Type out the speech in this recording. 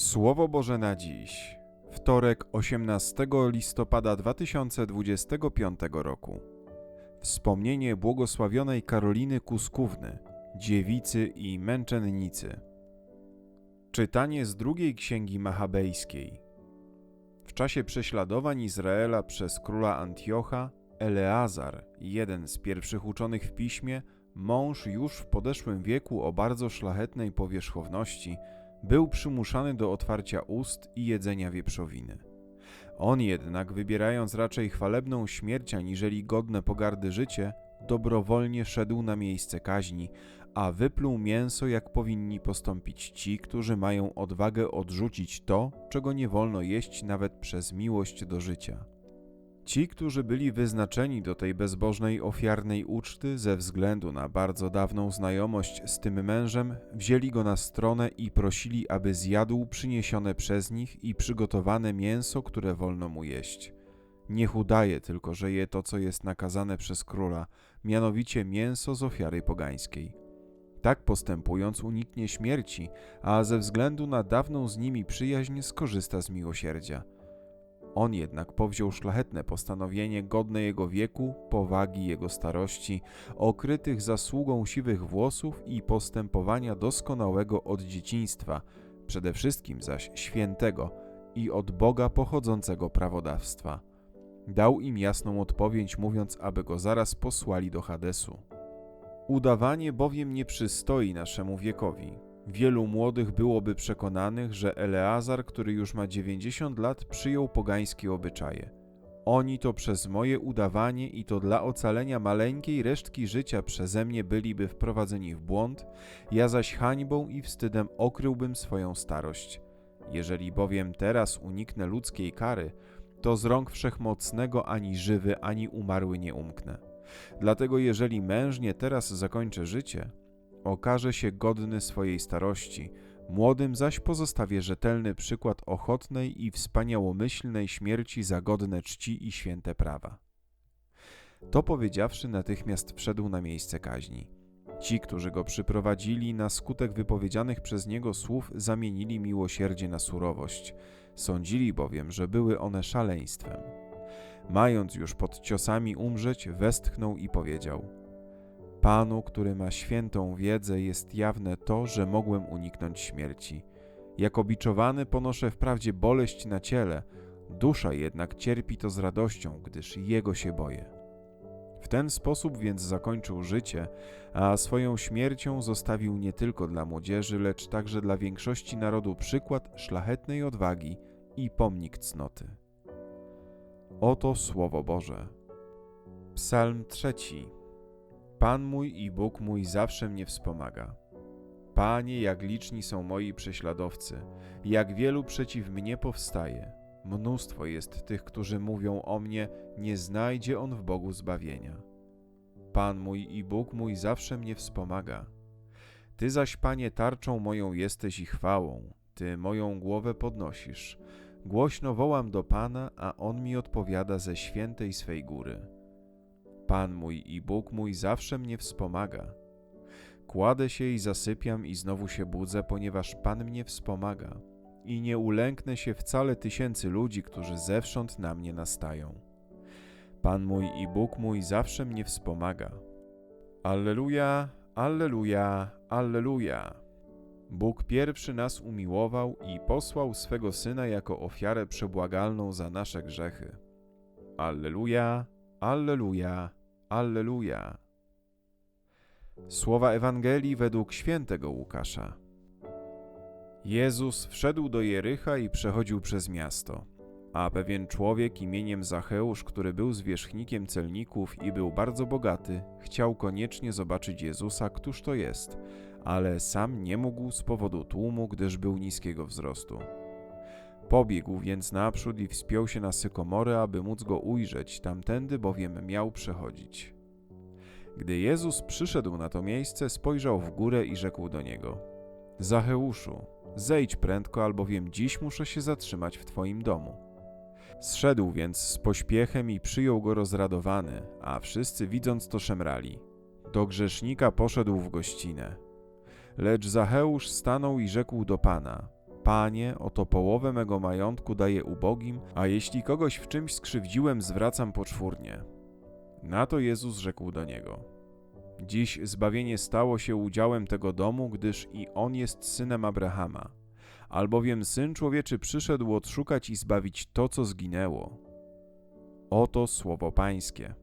Słowo Boże na dziś. Wtorek 18 listopada 2025 roku. Wspomnienie błogosławionej Karoliny Kuskówny, dziewicy i męczennicy. Czytanie z drugiej księgi Machabejskiej. W czasie prześladowań Izraela przez króla Antiocha, Eleazar, jeden z pierwszych uczonych w piśmie, mąż już w podeszłym wieku o bardzo szlachetnej powierzchowności, był przymuszany do otwarcia ust i jedzenia wieprzowiny. On jednak, wybierając raczej chwalebną śmierć aniżeli godne pogardy życie, dobrowolnie szedł na miejsce kaźni, a wypluł mięso, jak powinni postąpić ci, którzy mają odwagę odrzucić to, czego nie wolno jeść nawet przez miłość do życia. Ci, którzy byli wyznaczeni do tej bezbożnej ofiarnej uczty ze względu na bardzo dawną znajomość z tym mężem, wzięli go na stronę i prosili, aby zjadł przyniesione przez nich i przygotowane mięso, które wolno mu jeść. Niech udaje tylko, że je to, co jest nakazane przez króla, mianowicie mięso z ofiary pogańskiej. Tak postępując uniknie śmierci, a ze względu na dawną z nimi przyjaźń skorzysta z miłosierdzia. On jednak powziął szlachetne postanowienie godne jego wieku, powagi jego starości, okrytych zasługą siwych włosów i postępowania doskonałego od dzieciństwa, przede wszystkim zaś świętego i od Boga pochodzącego prawodawstwa. Dał im jasną odpowiedź, mówiąc, aby go zaraz posłali do Hadesu. Udawanie bowiem nie przystoi naszemu wiekowi, Wielu młodych byłoby przekonanych, że Eleazar, który już ma 90 lat, przyjął pogańskie obyczaje. Oni to przez moje udawanie i to dla ocalenia maleńkiej resztki życia przeze mnie byliby wprowadzeni w błąd, ja zaś hańbą i wstydem okryłbym swoją starość. Jeżeli bowiem teraz uniknę ludzkiej kary, to z rąk wszechmocnego ani żywy, ani umarły nie umknę. Dlatego jeżeli mężnie teraz zakończę życie, okaże się godny swojej starości, młodym zaś pozostawię rzetelny przykład ochotnej i wspaniałomyślnej śmierci za godne czci i święte prawa. To powiedziawszy, natychmiast wszedł na miejsce kaźni. Ci, którzy go przyprowadzili, na skutek wypowiedzianych przez niego słów, zamienili miłosierdzie na surowość. Sądzili bowiem, że były one szaleństwem. Mając już pod ciosami umrzeć, westchnął i powiedział – Panu, który ma świętą wiedzę, jest jawne to, że mogłem uniknąć śmierci. Jako biczowany ponoszę wprawdzie boleść na ciele, dusza jednak cierpi to z radością, gdyż Jego się boję. W ten sposób więc zakończył życie, a swoją śmiercią zostawił nie tylko dla młodzieży, lecz także dla większości narodu przykład szlachetnej odwagi i pomnik cnoty. Oto Słowo Boże. Psalm trzeci. Pan mój i Bóg mój zawsze mnie wspomaga. Panie, jak liczni są moi prześladowcy, jak wielu przeciw mnie powstaje. Mnóstwo jest tych, którzy mówią o mnie, nie znajdzie on w Bogu zbawienia. Pan mój i Bóg mój zawsze mnie wspomaga. Ty zaś, Panie, tarczą moją jesteś i chwałą, Ty moją głowę podnosisz. Głośno wołam do Pana, a On mi odpowiada ze świętej swej góry. Pan mój i Bóg mój zawsze mnie wspomaga. Kładę się i zasypiam i znowu się budzę, ponieważ Pan mnie wspomaga. I nie ulęknę się wcale tysięcy ludzi, którzy zewsząd na mnie nastają. Pan mój i Bóg mój zawsze mnie wspomaga. Alleluja, alleluja, alleluja. Bóg pierwszy nas umiłował i posłał swego Syna jako ofiarę przebłagalną za nasze grzechy. Alleluja, alleluja, Alleluja. Słowa Ewangelii według świętego Łukasza. Jezus wszedł do Jericha i przechodził przez miasto. A pewien człowiek imieniem Zacheusz, który był zwierzchnikiem celników i był bardzo bogaty, chciał koniecznie zobaczyć Jezusa, któż to jest, ale sam nie mógł z powodu tłumu, gdyż był niskiego wzrostu. Pobiegł więc naprzód i wspiął się na sykomory, aby móc go ujrzeć, tamtędy bowiem miał przechodzić. Gdy Jezus przyszedł na to miejsce, spojrzał w górę i rzekł do niego: Zacheuszu, zejdź prędko, albowiem dziś muszę się zatrzymać w twoim domu. Zszedł więc z pośpiechem i przyjął go rozradowany, a wszyscy widząc to szemrali. Do grzesznika poszedł w gościnę. Lecz Zacheusz stanął i rzekł do Pana – Panie, oto połowę mego majątku daję ubogim, a jeśli kogoś w czymś skrzywdziłem, zwracam poczwórnie. Na to Jezus rzekł do niego: Dziś zbawienie stało się udziałem tego domu, gdyż i on jest synem Abrahama. Albowiem syn człowieczy przyszedł odszukać i zbawić to, co zginęło. Oto słowo Pańskie.